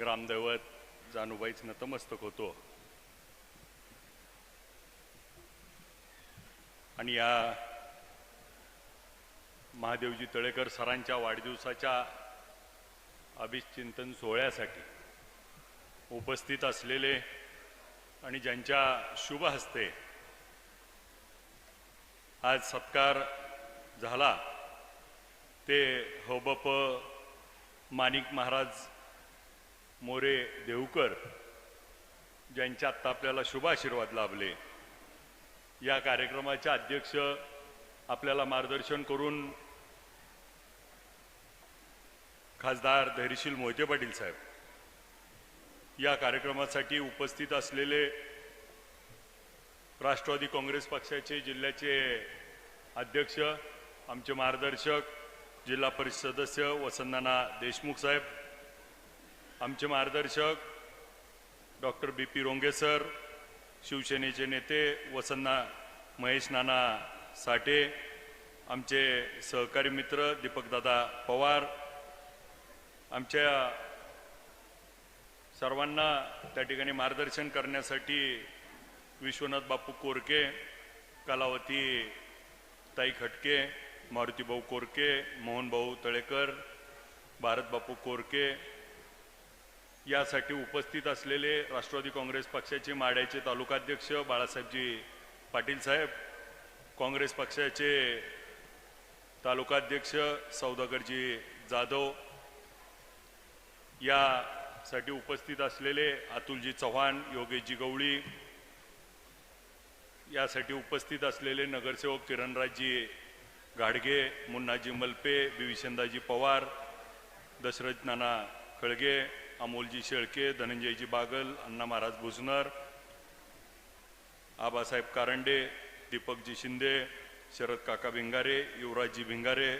ग्रामदैवत जानुबाईच नतमस्तक होतो. आणि या महादेवजी तळेकर सरांच्या वाढदिवसाच्या अभिचिंतन सोहळ्यासाठी उपस्थित असलेले आणि ज्यांच्या शुभ हस्ते आज सत्कार झाला ते होबप माणिक महाराज मोरे देवकर ज्यांच्या आत्ता आपल्याला शुभाशीर्वाद लाभले. या कार्यक्रमाचे अध्यक्ष आपल्याला मार्गदर्शन करून खासदार धैर्यशील मोहिते पाटील साहेब या कार्यक्रमासाठी उपस्थित असलेले राष्ट्रवादी काँग्रेस पक्षाचे जिल्ह्याचे अध्यक्ष आमचे मार्गदर्शक जिल्हा परिषद सदस्य वसंतना देशमुख साहेब आमचे मार्गदर्शक doctor B P Ronge sir शिवसेनेचे नेते वसन्ना महेश नाना साठे आमचे सहकारी मित्र दीपकदादा पवार आमच्या सर्वांना त्या ठिकाणी मार्गदर्शन करण्यासाठी विश्वनाथ बापू कोरके कलावती ताई खटके मारुतीभाऊ कोरके मोहनभाऊ तळेकर भारतबापू कोरके यासाठी उपस्थित असलेले राष्ट्रवादी काँग्रेस पक्षाचे माड्याचे तालुकाध्यक्ष बाळासाहेबजी पाटील साहेब काँग्रेस पक्षाचे तालुकाध्यक्ष सौदागरजी जाधव यासाठी उपस्थित असलेले अतुलजी चव्हाण योगेशजी गवळी यासाठी उपस्थित असलेले नगरसेवक किरणराजजी गाडगे मुन्नाजी मलपे बिविशंदाजी पवार दशरथ नाना खळगे अमोलजी शेळके धनंजयजी बागल अण्णा महाराज भुजनर आबासाहेब कारंडे दीपकजी शिंदे शरद काका भिंगारे युवराजजी भिंगारे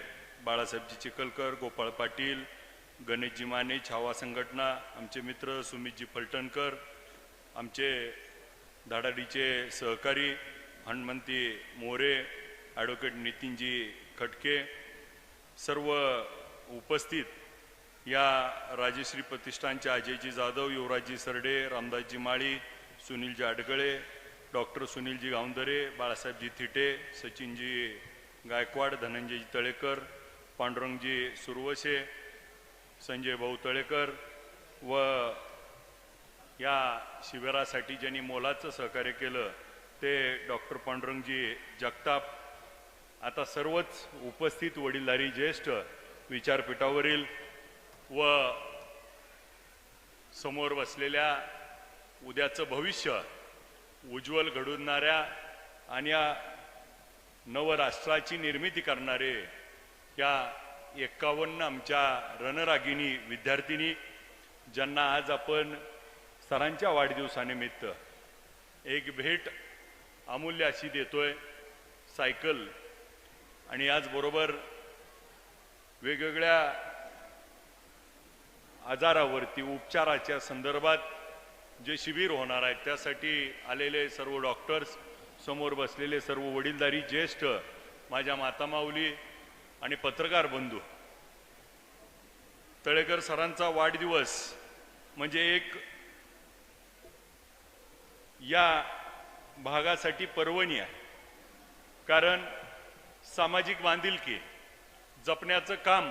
बाळासाहेबजी चिखलकर गोपाळ पाटील गणेशजी माने छावा संघटना आमचे मित्र सुमितजी फलटणकर आमचे धाडाडीचे सहकारी हनुमंती मोरे ॲडव्होकेट नितीनजी खटके सर्व उपस्थित या राजश्री प्रतिष्ठानचे अजयजी जाधव युवराजजी सरडे रामदासजी माळी सुनीलजी आडगळे डॉक्टर सुनीलजी गावंदरे बाळासाहेबजी थिटे सचिनजी गायकवाड धनंजयजी तळेकर पांडुरंगजी सुरवसे संजय भाऊ तळेकर व या शिबिरासाठी ज्यांनी मोलाचं सहकार्य केलं ते डॉक्टर पांडुरंगजी जगताप. आता सर्वच उपस्थित वडीलधारी ज्येष्ठ विचारपीठावरील व समोर बसलेल्या उद्याचं भविष्य उज्ज्वल घडवणाऱ्या आणि या नवराष्ट्राची निर्मिती करणारे या एक्कावन्न आमच्या रणरागिणी विद्यार्थिनी ज्यांना आज आपण सरांच्या वाढदिवसानिमित्त एक भेट अमूल्य अशी देतोय सायकल. आणि याचबरोबर वेगवेगळ्या आजारावरती उपचाराच्या संदर्भात जे शिबिर होणार आहे त्यासाठी आलेले सर्व डॉक्टर्स समोर बसलेले सर्व वडीलधारी ज्येष्ठ माझ्या मातामाऊली आणि पत्रकार बंधू तळेकर सरांचा वाढदिवस म्हणजे एक या भागासाठी पर्वणी आहे. कारण सामाजिक बांधिलकी जपण्याचं काम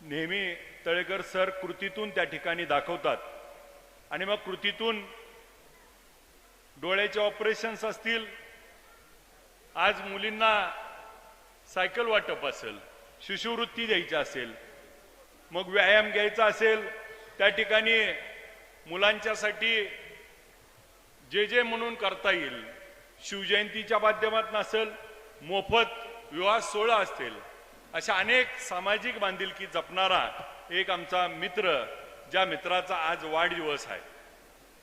नेहमी तळेकर सर कृतीतून त्या ठिकाणी दाखवतात. आणि मग कृतीतून डोळ्याचे ऑपरेशन्स असतील आज मुलींना सायकल वाटप असेल शिष्यवृत्ती द्यायची असेल मग व्यायाम घ्यायचा असेल त्या ठिकाणी मुलांच्यासाठी जे जे म्हणून करता येईल शिवजयंतीच्या माध्यमातून असेल मोफत विवाह सोहळा असतील अशा अनेक सामाजिक बांधिलकी जपणारा एक आमचा मित्र ज्या मित्राचा आज वाढदिवस आहे.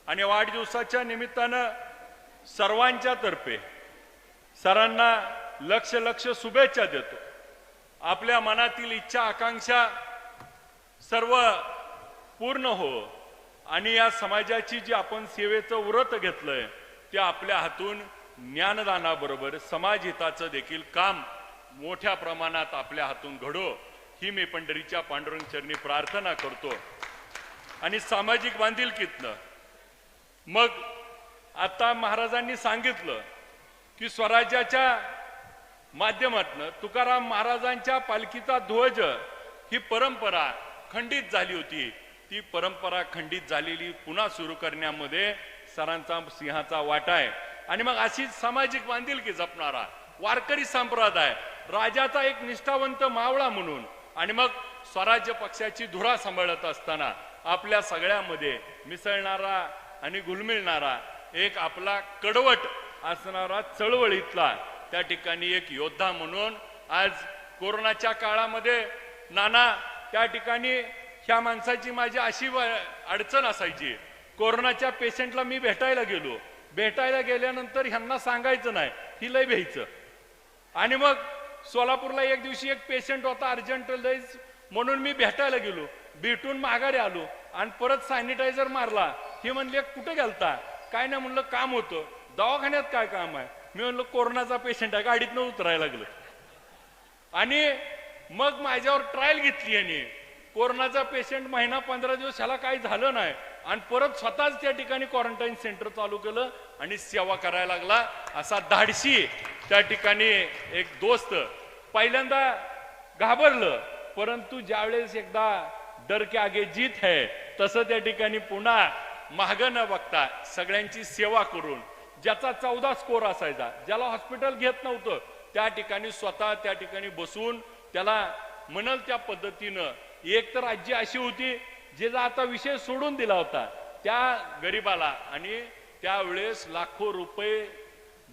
आणि वाढदिवसाच्या निमित्तानं सर्वांच्या तर्फे सरांना लक्ष लक्ष शुभेच्छा देतो. आपल्या मनातील इच्छा आकांक्षा सर्व पूर्ण हो आणि या समाजाची जी आपण सेवेचं व्रत घेतलंय ते आपल्या हातून ज्ञानदानाबरोबर समाजहिताचं देखील काम मोठ्या प्रमाणात आपल्या हातून घडो ही मी पंढरीच्या पांडुरंग चरणी प्रार्थना करतो. आणि सामाजिक बांधिलकीतनं मग आता महाराजांनी सांगितलं की स्वराज्याच्या माध्यमातनं तुकाराम महाराजांच्या पालखीचा ध्वज ही परंपरा खंडित झाली होती. ती परंपरा खंडित झालेली पुन्हा सुरू करण्यामध्ये सरांचा सिंहाचा वाटा आहे. आणि मग अशीच सामाजिक बांधिलकी जपणारा वारकरी संप्रदाय राजाचा एक निष्ठावंत मावळा म्हणून आणि मग स्वराज्य पक्षाची धुरा सांभाळत असताना आपल्या सगळ्यामध्ये मिसळणारा आणि गुलमिळणारा एक आपला कडवट असणारा चळवळीतला त्या ठिकाणी एक योद्धा म्हणून आज कोरोनाच्या काळामध्ये नाना त्या ठिकाणी ह्या माणसाची माझी अशी अडचण असायची. कोरोनाच्या पेशंटला मी भेटायला गेलो. भेटायला गेल्यानंतर ह्यांना सांगायचं नाही. ही लय भ्यायचं. आणि मग सोलापूरला एक दिवशी एक पेशंट होता अर्जंट लईज म्हणून मी भेटायला गेलो. भेटून माघारी आलो आणि परत सॅनिटायझर मारला. हे म्हणले कुठे गेलता? काय नाही म्हणलं काम होतं. दवाखान्यात काय काम आहे? मी म्हणलं कोरोनाचा पेशंट आहे. गाडीतनं उतरायला लागलं. आणि मग माझ्यावर ट्रायल घेतली याने. कोरोनाचा पेशंट महिना पंधरा दिवस ह्याला काही झालं नाही. आणि परत स्वतःच त्या ठिकाणी क्वारंटाईन सेंटर चालू केलं आणि सेवा करायला लागला. असा धाडशी त्या ठिकाणी एक दोस्त पहिल्यांदा घाबरलं परंतु ज्यावेळेस एकदा डर के आगे जीत है तसं त्या ठिकाणी पुन्हा मागं न बघता सगळ्यांची सेवा करून ज्याचा चौदा स्कोर असायचा ज्याला हॉस्पिटल घेत नव्हतं त्या ठिकाणी स्वतः त्या ठिकाणी बसून त्याला म्हणल त्या पद्धतीनं. एक तर राज्य अशी होती जिचा आता विषय सोडून दिला होता त्या गरीबाला. आणि त्यावेळेस लाखो रुपये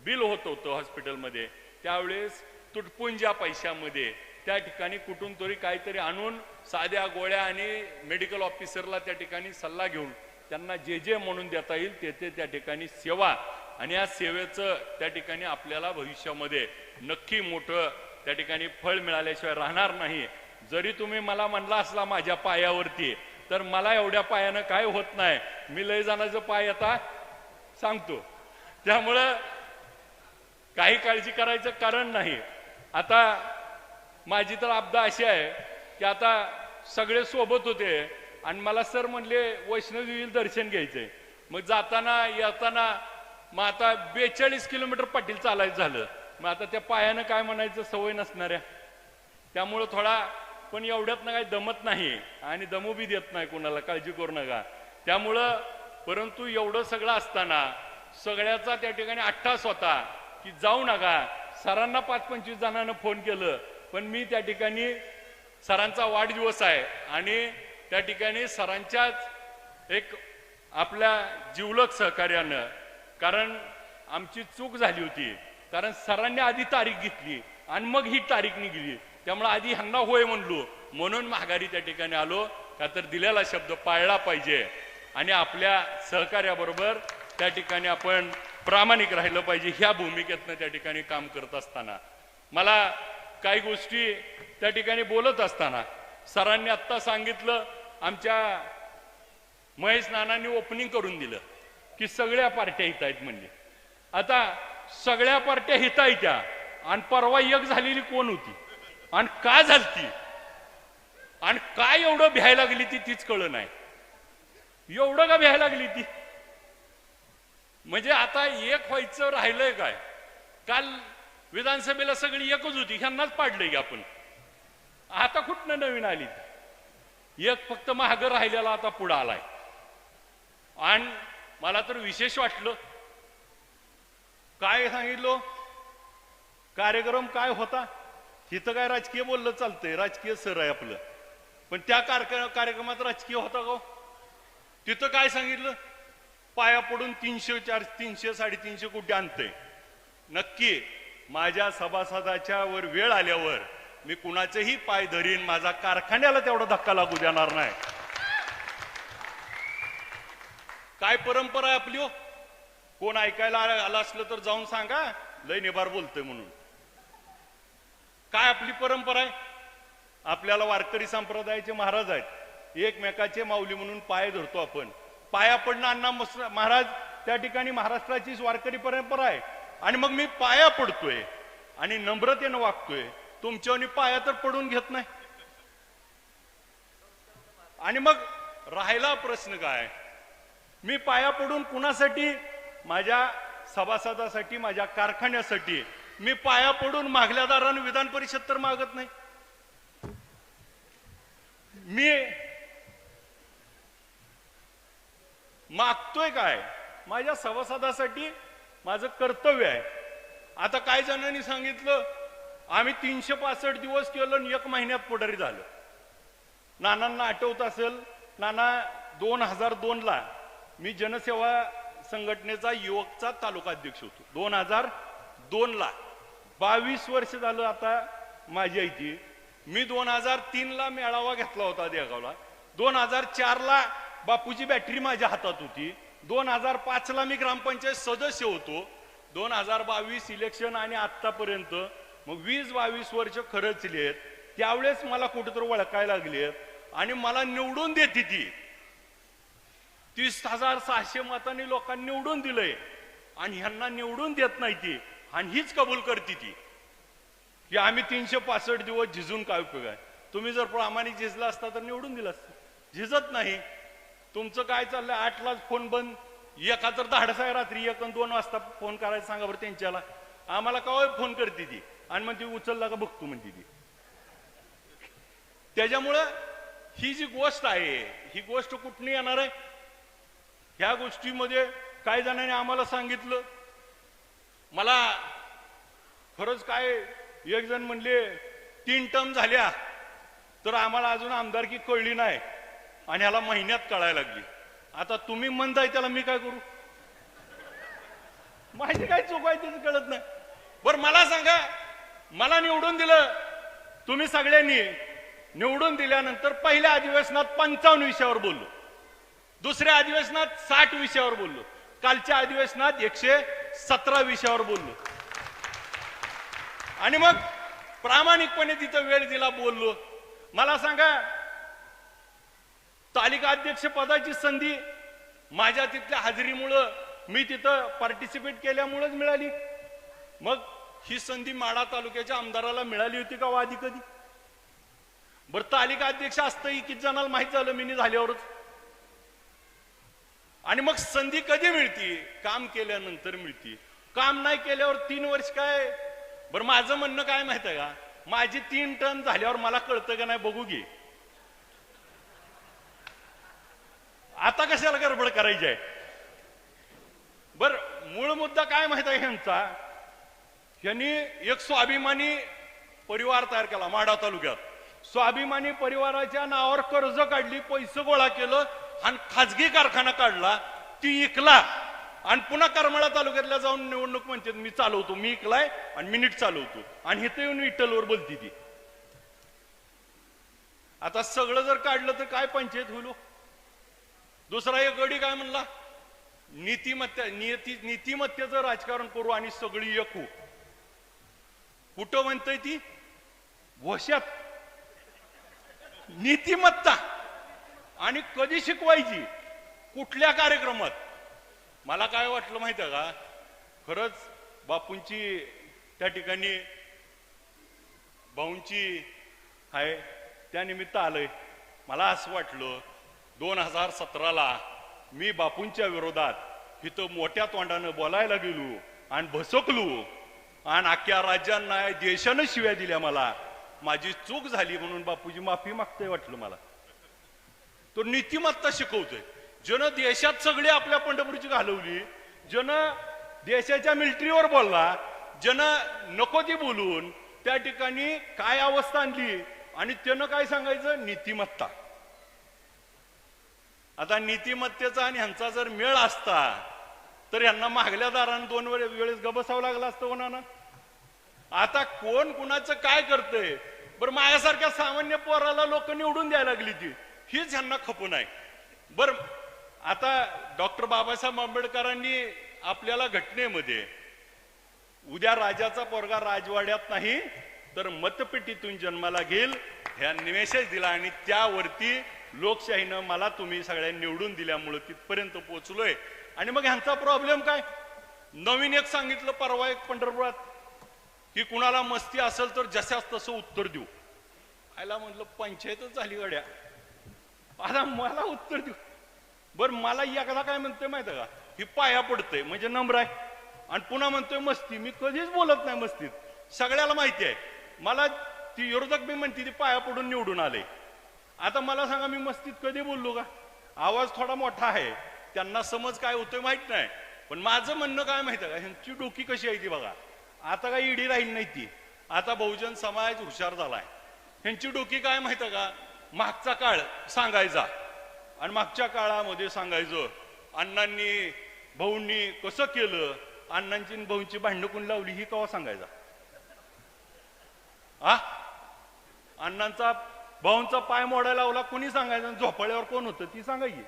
बिल होत होतं हॉस्पिटलमध्ये. त्यावेळेस तुटपुंज्या पैशामध्ये त्या ठिकाणी कुठून तरी काहीतरी आणून साध्या गोळ्या आणि मेडिकल ऑफिसरला त्या ठिकाणी सल्ला घेऊन त्यांना जे जे म्हणून देता येईल ते ते त्या ठिकाणी सेवा. आणि या सेवेचं त्या ठिकाणी आपल्याला भविष्यामध्ये नक्की मोठं त्या ठिकाणी फळ मिळाल्याशिवाय राहणार नाही. जरी तुम्ही मला म्हणला असला माझ्या पायावरती तर मला एवढ्या पायानं काय होत नाही. मी लय जाण्याचं पाय आता सांगतो. त्यामुळं काही काळजी करायचं कारण नाही. आता माझी तर आपदा अशी आहे की आता सगळे सोबत होते आणि मला सर म्हणले वैष्णवदेवीला दर्शन घ्यायचंय. मग जाताना येताना मग आता बेचाळीस किलोमीटर पाटील चालायचं झालं. मग आता त्या पायानं काय म्हणायचं सवय नसणाऱ्या. त्यामुळं थोडा पण एवढ्यात ना काही दमत नाही आणि दमू बी देत नाही कोणाला काळजी करू नका. त्यामुळं परंतु एवढं सगळं असताना सगळ्याचा त्या ठिकाणी अट्टास होता की जाऊ नका. सरांना पाच पंचवीस जणांना फोन केलं पण मी त्या ठिकाणी सरांचा वाढदिवस आहे आणि त्या ठिकाणी सरांच्याच एक आपल्या जीवलक सहकार्यानं कारण आमची चूक झाली होती. कारण सरांनी आधी तारीख घेतली आणि मग ही तारीख निघली. त्यामुळे आधी ह्यांना होय म्हणलो. म्हणून माघारी त्या ठिकाणी आलो. का तर दिलेला शब्द पाळला पाहिजे. आणि आपल्या सहकार्याबरोबर त्या ठिकाणी आपण प्रामाणिक राहिलं पाहिजे ह्या भूमिकेतनं त्या ठिकाणी काम करत असताना. मला काही गोष्टी त्या ठिकाणी बोलत असताना सरांनी आत्ता सांगितलं आमच्या महेश नानांनी ओपनिंग करून दिलं की सगळ्या पार्ट्या हित आहेत म्हणजे आता सगळ्या पार्ट्या हित आहेत त्या आणि परवा एक झालेली कोण होती? आणि का झालती? आणि काय एवढं भ्यायला लागली ती तीच कळ नाही. एवढं का भ्यायला लागली ती? म्हणजे आता एक व्हायचं राहिलंय काय? काल विधानसभेला सगळी एकच होती ह्यांनाच पाडलंय की आपण. आता कुठनं नवीन आली? एक फक्त महाग राहिलेला आता पुढं आलाय. आणि मला तर विशेष वाटलं काय सांगितलं? कार्यक्रम काय होता? तिथं काय राजकीय बोललं चालतंय राजकीय सर आहे आपलं. पण त्या कार्यक्रमात राजकीय होता का हो? तिथं काय सांगितलं? पाया पडून तीनशे चार तीनशे साडेतीनशे कोटी आणते नक्की माझ्या सभासदाच्या वर वेळ आल्यावर मी कुणाचेही पाय धरीन माझा कारखान्याला तेवढा धक्का लागू देणार नाही. काय परंपरा आहे आपली हो? कोण ऐकायला आलं असलं तर जाऊन सांगा. लय निभार बोलतोय म्हणून. काय आपली परंपरा आहे? आपल्याला वारकरी संप्रदायाचे महाराज आहेत. एकमेकाचे माऊली म्हणून पाय धरतो आपण. पाया पडणं अण्णा महाराज त्या ठिकाणी महाराष्ट्राचीच वारकरी परंपरा आहे. आणि मग मी पाया पडतोय आणि नम्रतेनं वागतोय. तुमच्यावर पाया तर पडून घेत नाही. आणि मग राहिला प्रश्न काय? मी पाया पडून कुणासाठी? माझ्या सभासदासाठी माझ्या कारखान्यासाठी. मी पाया पडून मागल्यादारानं विधान परिषद तर मागत नाही. मी मागतोय काय? माझ्या सभासदासाठी माझं कर्तव्य आहे. आता काय जणांनी सांगितलं? आम्ही तीनशे पासष्ट दिवस केलं आणि एक महिन्यात पुढारी झालं. नानांना आठवत असेल नाना दोन हजार दोन ला मी जनसेवा संघटनेचा युवकचा तालुका अध्यक्ष होतो. दोन हजार दोन ला बावीस वर्ष झालं आता माझी ती मी दोन हजार तीन ला मेळावा घेतला होता देगावला दोन हजार चार ला बापूची बॅटरी माझ्या हातात होती. दोन हजार पाचला मी ग्रामपंचायत सदस्य होतो. दोन हजार बावीस इलेक्शन आणि आतापर्यंत मग वीस बावीस वर्ष खरंचली आहेत त्यावेळेस मला कुठेतरी ओळखायला लागली आणि मला निवडून देते ती. तीस हजार सहाशे मतांनी लोकांनी निवडून दिलंय. आणि ह्यांना निवडून देत नाही ती. आणि हीच कबूल करते ती. की आम्ही तीनशे पासष्ट दिवस झिजून काय उपयोग आहे? तुम्ही जर प्रामाणिक झिजला असता तर निवडून दिला असता झिजत नाही. तुमचं काय चाललंय? आठलाच फोन बंद. एका तर धाडस आहे रात्री एक दोन वाजता फोन करायचं सांगा बरं त्यांच्याला. आम्हाला काय फोन करते ती. आणि मग ती उचलला का बघतो म्हणते ती. त्याच्यामुळं ही जी गोष्ट आहे ही गोष्ट कुठून येणार आहे? ह्या गोष्टीमध्ये काही जणांनी आम्हाला सांगितलं. मला खरंच काय एक जण म्हणले तीन टर्म झाल्या. तर आम्हाला अजून आमदारकी कळली नाही. आणि ह्याला महिन्यात कळायला लागली. आता तुम्ही म्हणताय त्याला मी काय करू? माझी काय चूक आहे त्याचं कळत नाही. बरं मला सांगा. मला निवडून दिलं. तुम्ही सगळ्यांनी निवडून दिल्यानंतर पहिल्या अधिवेशनात पंचावन्न विषयावर बोललो. दुसऱ्या अधिवेशनात साठ विषयावर बोललो. कालच्या अधिवेशनात एकशे सतरा विषयावर बोललो. आणि मग प्रामाणिकपणे तिथं वेळ दिला बोललो. मला सांगा तालिका अध्यक्ष पदाची संधी माझ्या तिथल्या हजेरीमुळं मी तिथं पार्टिसिपेट केल्यामुळंच मिळाली. मग ही संधी माडा तालुक्याच्या आमदाराला मिळाली होती का वादी कधी? बरं तालिका अध्यक्ष असतंही किती जणांना माहीत झालं मी झाल्यावरच. आणि मग संधी कधी मिळती? काम केल्यानंतर मिळती. काम नाही केल्यावर तीन वर्ष काय? बरं माझं म्हणणं काय माहीत आहे का? माझी तीन टन झाल्यावर मला कळतं का नाही? बघू घे आता कशाला गडबड करायची आहे? बर मूळ मुद्दा काय माहीत आहे ह्यांचा? यांनी एक स्वाभिमानी परिवार तयार केला माडा तालुक्यात. स्वाभिमानी परिवाराच्या नावावर कर्ज काढली पैसे गोळा केलं आणि खाजगी कारखाना काढला ती इकला. आणि पुन्हा करमाळा तालुक्यातल्या जाऊन निवडणूक पंचायत मी चालवतो मी इकलाय आणि मिनिट चालवतो. आणि इथं येऊन विठ्ठलवर बोलती ती. आता सगळं जर काढलं तर काय पंचायत होईल हो? दुसरा एक गडी काय म्हणला? नीतिमत्ता नियती नीतिमत्तेचं राजकारण करू आणि सगळी एकू. कुठं म्हणतय ती? वशात. नीतिमत्ता. आणि कधी शिकवायची? कुठल्या कार्यक्रमात? मला काय वाटलं माहीत आहे का? खरंच बापूंची त्या ठिकाणी भाऊंची आहे त्यानिमित्त आलंय. मला असं वाटलं दोन हजार सतराला मी बापूंच्या विरोधात इथं मोठ्या तोंडानं बोलायला गेलो आणि भसकलो. आणि अख्ख्या राज्यांना देशानं शिव्या दिल्या मला. माझी चूक झाली म्हणून बापूजी माफी मागतोय वाटलं मला. तो नीतिमत्ता शिकवतोय. जन देशात सगळी आपल्या पंढरपूरची घालवली जन देशाच्या मिलिटरीवर बोलला जन नको ती बोलून त्या ठिकाणी काय अवस्था आणली आणि त्यानं काय सांगायचं? नीतिमत्ता. आता नीतिमत्तेचा आणि ह्यांचा जर मेळ असता तर यांना मागल्या दारानं दोन वेळे वेळेस गबसावं लागलं असतं कोणानं? आता कोण कुणाचं काय करतंय? बरं माझ्यासारख्या सामान्य पोराला लोक निवडून द्यायला लागली ती. हीच ह्यांना खपून आहे बर आता डॉक्टर बाबासाहेब आंबेडकरांनी आपल्याला घटनेमध्ये उद्या राजाचा पोरगा राजवाड्यात नाही तर मतपेटीतून जन्माला घेईल ह्या निमेषच दिला आणि त्यावरती लोकशाहीनं मला तुम्ही सगळ्यांनी निवडून दिल्यामुळं तिथपर्यंत पोहोचलोय. आणि मग ह्यांचा प्रॉब्लेम काय? नवीन एक सांगितलं परवा एक पंढरपुरात की कुणाला मस्ती असेल तर जशास तसं उत्तर देऊ. आयला म्हटलं पंचायतच झाली गड्या. आता मला उत्तर देऊ. बर मला एकदा काय म्हणतोय माहिती का? ही पाया पडतंय म्हणजे नम्र आहे. आणि पुन्हा म्हणतोय मस्ती. मी कधीच बोलत नाही मस्तीत. सगळ्याला माहिती आहे. मला ती विरोधक मी म्हणते ती पाया पडून निवडून आले. आता मला सांगा मी मस्तीत कधी बोललो का? आवाज थोडा मोठा आहे. त्यांना समज काय होतोय माहीत नाही. पण माझं म्हणणं काय माहिती का? ह्यांची डोकी कशी आहे ती बघा. आता काही इडी राहील नाही ती. आता बहुजन समाज हुशार झालाय. ह्यांची डोकी काय माहिती का? मागचा काळ सांगायचा. आणि मागच्या काळामध्ये सांगायचं अण्णांनी भाऊंनी कसं केलं? अण्णांची भाऊंची भांडणं कोण लावली ही कवा सांगायचा? आ? अण्णांचा भाऊंचा पाय मोडायला लावला कोणी सांगायचं? आणि झोपाळ्यावर कोण होतं? ती सांगायची.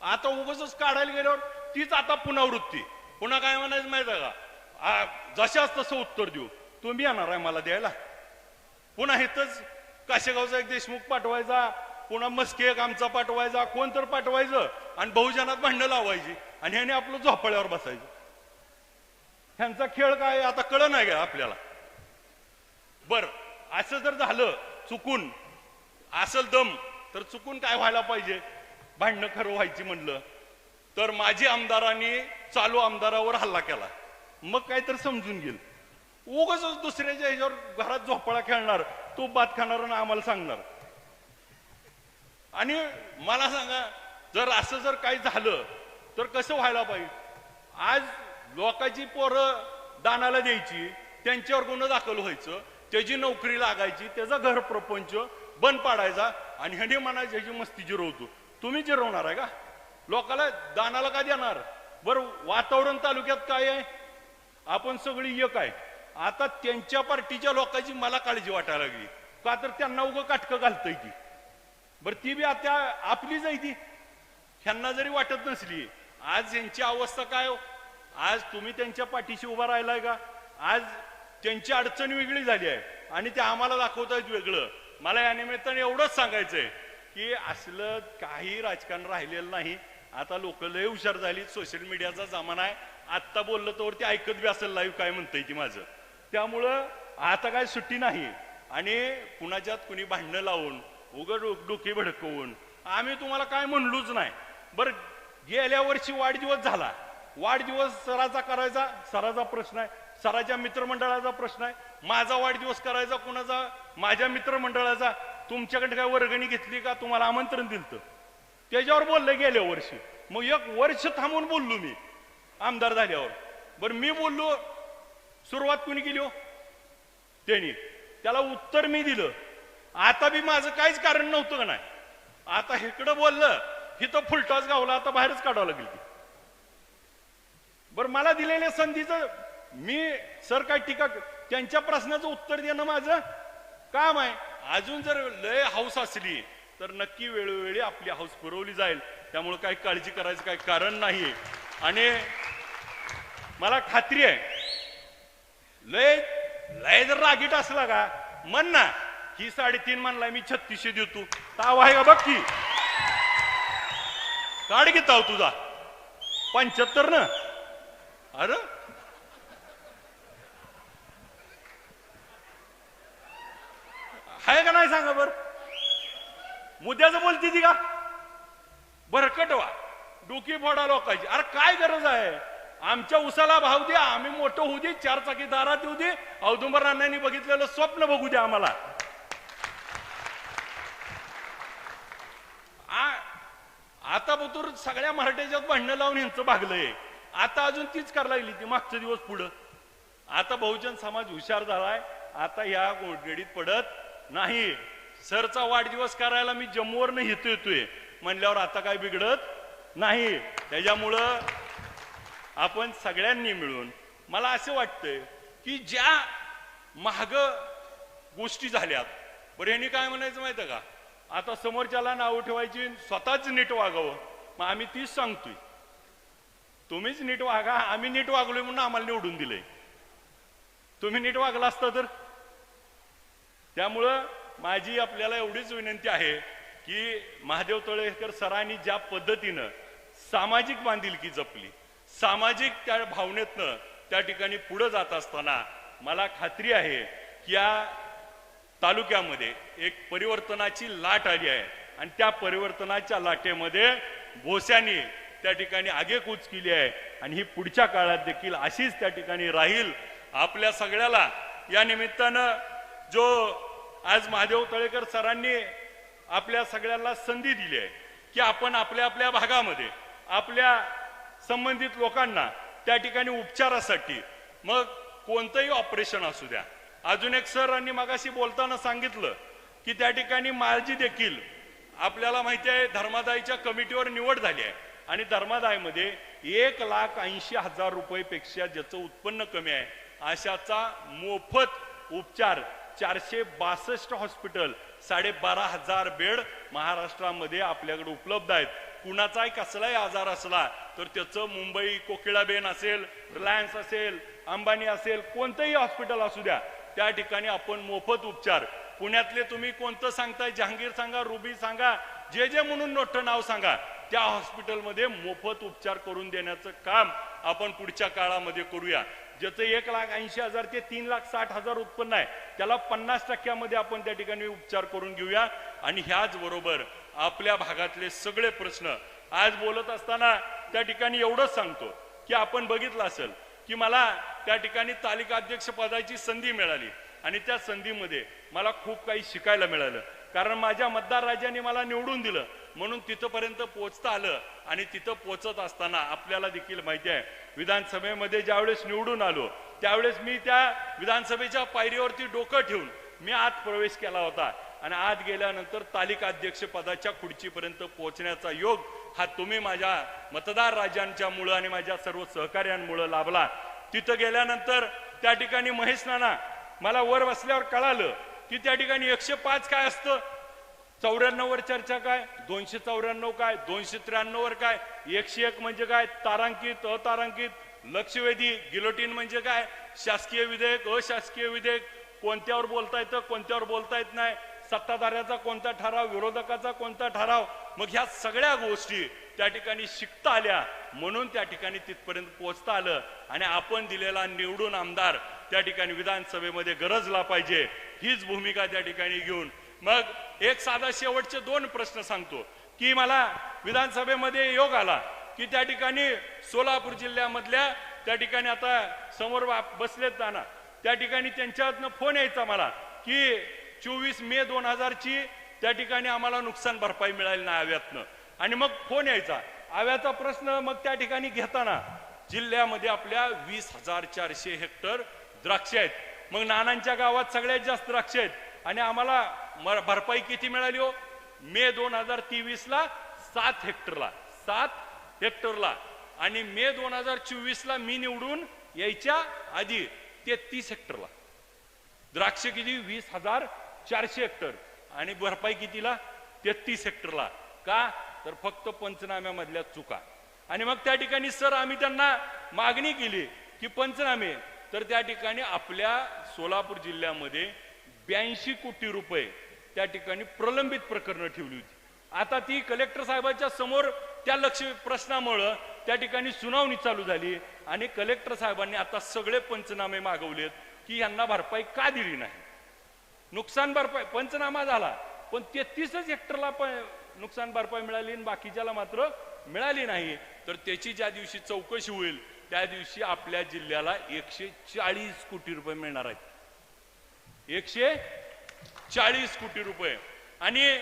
आता उगाच काढायला गेल्यावर तीच आता पुनरावृत्ती. पुन्हा काय म्हणायचं माहिती आहे का? जशाच तसं उत्तर देऊ. तुम्ही येणार आहे मला द्यायला. पुन्हा इथंच काशेगावचा एक देशमुख पाठवायचा पुन्हा मस्के एक आमचा पाठवायचा कोण तर पाठवायचं आणि बहुजनात भांडणं लावायची आणि ह्याने आपलं झोपाळ्यावर बसायचं. ह्यांचा खेळ काय? आता कळ नाही का आपल्याला? बर असं जर झालं चुकून असल दम तर चुकून काय व्हायला पाहिजे? भांडणं खरं व्हायची म्हणलं. तर माझी आमदारांनी चालू आमदारावर हल्ला केला. मग काय तर समजून घेईल उगच दुसऱ्याच्या ह्याच्यावर घरात झोपाळा खेळणार तो बात खाणार आणि आम्हाला सांगणार. आणि मला सांगा जर असं जर काही झालं तर कसं व्हायला पाहिजे? आज लोकांची पोरं दानाला द्यायची त्यांच्यावर गुन्हा दाखल व्हायचं त्याची नोकरी लागायची त्याचा घर प्रपंच बंद पाडायचा आणि ह्याने म्हणायचं ह्याची मस्ती जिरवतो. तुम्ही जिरवणार आहे का? लोकाला दानाला का देणार? बरं वातावरण तालुक्यात काय आहे? आपण सगळी एक आहे. आता त्यांच्या पार्टीच्या लोकांची मला काळजी वाटायला लागली. का तर त्यांना उगं काटकं घालतंय ती. बरं ती बी आता आपलीच आहे ती. ह्यांना जरी वाटत नसली आज यांची अवस्था काय हो? आज तुम्ही त्यांच्या पाठीशी उभा राहिलाय का? आज त्यांची अडचण वेगळी झाली आहे. आणि ते आम्हाला दाखवतायत वेगळं. मला या निमित्ताने एवढंच सांगायचंय की असलं काही राजकारण राहिलेलं नाही. आता लोक लय हुशार झाली सोशल मीडियाचा जमाना आहे. आत्ता बोललं तर ते ऐकत बी असेल लाईव्ह काय म्हणतंय ती माझं. त्यामुळं आता काय सुट्टी नाही. आणि कुणाच्यात कुणी भांडणं लावून उघड डोके भडकवून आम्ही तुम्हाला काय म्हणलोच नाही. बरं गेल्या वर्षी वाढदिवस झाला. वाढदिवस सराचा करायचा सराचा प्रश्न आहे. सराच्या मित्रमंडळाचा प्रश्न आहे. माझा वाढदिवस करायचा कुणाचा? माझ्या मित्रमंडळाचा. तुमच्याकडे काय वर्गणी घेतली का? तुम्हाला आमंत्रण दिलं त्याच्यावर बोललं गेल्या वर्षी. मग एक वर्ष थांबून बोललो मी. आमदार झाल्यावर. बरं मी बोललो सुरुवात कुणी केली हो? त्यांनी. त्याला उत्तर मी दिलं. आता बी माझं काहीच कारण नव्हतं का नाही? आता इकडं बोललं हिथं फुलटाच गावला आता बाहेरच काढावं लागेल ती. बरं मला दिलेल्या संधीचं मी सर काय टीका त्यांच्या प्रश्नाचं उत्तर देणं माझं काम आहे. अजून जर लय हाऊस असली तर नक्की वेळोवेळी आपली हाऊस पुरवली जाईल. त्यामुळे काही काळजी करायचं काही कारण नाही आणि मला खात्री आहे लय लय जर रागीट असला का म्हण ना ही साडेतीन म्हणलाय मी छत्तीसशे देतो. ताव आहे का बघ की? काढ की तुझा. पंच्याहत्तर ना? अरे आहे का नाही सांगा बर? मुद्द्याचं बोलती ती का? भरकट वा डोकी फोडा लोकांची. अरे काय गरज आहे? आमच्या उसाला भाव द्या आम्ही मोठं होऊ दे चार चाकी दारात येऊ दे. औदुंबर अण्णांनी बघितलेलं स्वप्न बघू द्या आम्हाला. आ- आता बतूर सगळ्या मराठ्याच्यात भांडणं लावून यांचं भागलंय. आता अजून तीच करायला लागली ती मागचे दिवस पुढं. आता बहुजन समाज हुशार झालाय. आता ह्या गोडगडीत पडत नाही सरचा वाढदिवस करायला मी जम्मूवरनं येतो येतोय. म्हणल्यावर आता काय बिघडत नाही. त्याच्यामुळं आपण सगळ्यांनी मिळून मला असं वाटतंय की ज्या महाग गोष्टी झाल्यात बरं यांनी काय म्हणायचं माहितं का? आता समोरच्याला नावं ठेवायची स्वतःच नीट वागावं. मग आम्ही तीच सांगतोय. तुम्हीच नीट वागा आम्ही नीट वागलोय म्हणून आम्हाला निवडून दिलंय. तुम्ही नीट वागला असता तर त्यामुळं माझी आपल्याला एवढीच विनंती आहे की महादेव तळेकर सरांनी ज्या पद्धतीनं सामाजिक बांधिलकी जपली सामाजिक त्या भावनेतनं त्या ठिकाणी पुढं जात असताना मला खात्री आहे की या तालुक्यामध्ये एक परिवर्तनाची लाट आली आहे. आणि त्या परिवर्तनाच्या लाटेमध्ये भोस्यानी त्या ठिकाणी आगेकूच केली आहे. आणि ही पुढच्या काळात देखील अशीच त्या ठिकाणी राहील आपल्या सगळ्याला. या निमित्तानं जो आज महादेव तळेकर सरांनी आपल्या सगळ्यांना संधी दिली आहे की आपण आपल्या आपल्या भागामध्ये आपल्या संबंधित लोकांना त्या ठिकाणी उपचारासाठी मग कोणतंही ऑपरेशन असू द्या. अजून एक सरांनी मगाशी बोलताना सांगितलं की त्या ठिकाणी माळजी देखील आपल्याला माहिती आहे धर्मादायच्या कमिटीवर निवड झाली आहे. आणि धर्मादायमध्ये एक लाख ऐंशी हजार रुपयेपेक्षा ज्याचं उत्पन्न कमी आहे अशाचा मोफत उपचार चारशे बासष्ट हॉस्पिटल साडेबारा हजार बेड महाराष्ट्रामध्ये आपल्याकडे उपलब्ध आहेत. कुणाचाही कसलाही आजार असला तर त्याचं मुंबई कोकिळाबेन असेल रिलायन्स असेल अंबानी असेल कोणतंही हॉस्पिटल असू द्या त्या ठिकाणी आपण मोफत उपचार. पुण्यातले तुम्ही कोणतं सांगताय? जहांगीर सांगा रुबी सांगा जे जे म्हणून मोठं नाव सांगा त्या हॉस्पिटलमध्ये मोफत उपचार करून देण्याचं काम आपण पुढच्या काळामध्ये करूया. ज्याचं एक लाख ऐंशी हजार ते तीन लाख साठ हजार उत्पन्न आहे त्याला पन्नास टक्क्यामध्ये आपण त्या ठिकाणी उपचार करून घेऊया. आणि ह्याच बरोबर आपल्या भागातले सगळे प्रश्न आज बोलत असताना त्या ठिकाणी एवढंच सांगतो की आपण बघितलं असेल की मला त्या ठिकाणी तालिका अध्यक्ष पदाची संधी मिळाली. आणि त्या संधीमध्ये मला खूप काही शिकायला मिळालं. कारण माझ्या मतदार राजाने मला निवडून दिलं. म्हणून तिथपर्यंत पोचता आलं आणि तिथं पोचत असताना आपल्याला देखील माहिती आहे. विधानसभेमध्ये ज्यावेळेस निवडून आलो त्यावेळेस मी त्या विधानसभेच्या पायरीवरती डोकं ठेवून मी आत प्रवेश केला होता. आणि आत गेल्यानंतर तालिका अध्यक्ष पदाच्या खुर्चीपर्यंत पोहोचण्याचा योग हा तुम्ही माझ्या मतदार राजांच्या आणि माझ्या सर्व सहकार्यांमुळं लाभला. तिथं गेल्यानंतर त्या ठिकाणी महेश नाना मला वर बसल्यावर कळालं की त्या ठिकाणी एकशे पाच काय असतं? चौऱ्याण्णववर चर्चा काय? दोनशे चौऱ्याण्णव काय? दोनशे त्र्याण्णववर काय? एकशे एक म्हणजे काय? तारांकित अतारांकित लक्षवेधी गिलोटीन म्हणजे काय? शासकीय विधेयक अशासकीय विधेयक. कोणत्यावर बोलता येतं कोणत्यावर बोलता येत नाही. सत्ताधाऱ्याचा कोणता ठराव विरोधकाचा कोणता ठराव? मग ह्या सगळ्या गोष्टी त्या ठिकाणी शिकता आल्या. म्हणून त्या ठिकाणी तिथपर्यंत पोहोचता आलं. आणि आपण दिलेला निवडून आमदार त्या ठिकाणी विधानसभेमध्ये गरजला पाहिजे. हीच भूमिका त्या ठिकाणी घेऊन मग एक साधा शेवटचे दोन प्रश्न सांगतो की मला विधानसभेमध्ये योग आला की त्या ठिकाणी सोलापूर जिल्ह्यामधल्या त्या ठिकाणी आता समोर बा- बसलेत जाणार त्या ठिकाणी त्यांच्यातनं फोन यायचा मला की चोवीस मे दोन हजारची त्या ठिकाणी आम्हाला नुकसान भरपाई मिळाली नाही आव्यातनं. आणि मग फोन यायचा. आव्याचा प्रश्न मग त्या ठिकाणी घेताना जिल्ह्यामध्ये आपल्या वीस हजार चारशे हेक्टर द्राक्ष आहेत. मग नानांच्या गावात सगळ्यात जास्त द्राक्ष आहेत. आणि आम्हाला भरपाई किती मिळाली हो? मे दोन हजार तेवीस ला सात हेक्टरला सात हेक्टरला. आणि मे दोन हजार चोवीस ला मी निवडून यायच्या आधी तेहतीस हेक्टरला. द्राक्ष किती? वीस हजार चारशे हेक्टर. आणि भरपाई कितीला? तेहतीस हेक्टरला. का? तर फक्त पंचनाम्यामधल्या चुका. आणि मग त्या ठिकाणी सर आम्ही त्यांना मागणी केली की पंचनामे. तर त्या ठिकाणी आपल्या सोलापूर जिल्ह्यामध्ये ब्याऐंशी कोटी रुपये त्या ठिकाणी प्रलंबित प्रकरणं ठेवली होती. आता ती कलेक्टर साहेबांच्या समोर त्या लक्ष प्रश्नामुळं त्या ठिकाणी सुनावणी चालू झाली आणि कलेक्टर साहेबांनी आता सगळे पंचनामे मागवलेत की यांना भरपाई का दिली नाही? नुकसान भरपाई पंचनामा झाला पण तेहतीसच हेक्टरला नुकसान भरपाई मिळाली आणि बाकीच्याला मात्र मिळाली नाही. तर त्याची ज्या दिवशी चौकशी होईल त्या दिवशी आपल्या जिल्ह्याला एकशे चाळीस कोटी रुपये मिळणार आहेत. एकशे चाळीस कोटी रुपये. आणि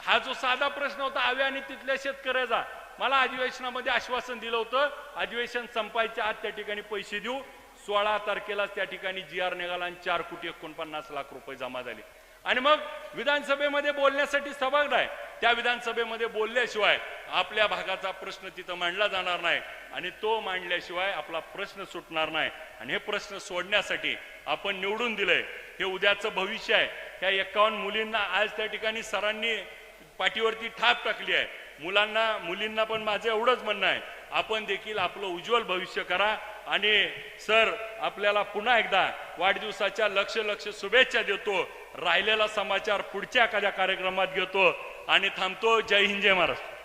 हा जो साधा प्रश्न होता आवे आणि तिथल्या शेतकऱ्याचा मला अधिवेशनामध्ये आश्वासन दिलं होतं अधिवेशन संपायच्या आत त्या ठिकाणी पैसे देऊ. सोळा तारखेला त्या ठिकाणी जी आर निघाला आणि चार कोटी एकोणपन्नास लाख रुपये जमा झाले. आणि मग विधानसभेमध्ये बोलण्यासाठी सभाग आहे त्या विधानसभेमध्ये बोलल्याशिवाय आपल्या भागाचा प्रश्न तिथं मांडला जाणार नाही. आणि तो मांडल्याशिवाय आपला प्रश्न सुटणार नाही. आणि हे प्रश्न सोडण्यासाठी आपण निवडून दिलंय. हे उद्याचं भविष्य आहे. ह्या एकावन्न मुलींना आज त्या ठिकाणी सरांनी पाठीवरती ठाप टाकली आहे. मुलांना मुलींना पण माझं एवढंच म्हणणं आहे. आपण देखील आपलं उज्ज्वल भविष्य करा आणि सर आपल्याला पुन्हा एकदा वाढदिवसाच्या लक्ष लक्ष शुभेच्छा देतो. राहिलेला समाचार पुढच्या एखाद्या कार्यक्रमात घेतो. आणि थांबतो. जय हिंद जय महाराष्ट्र.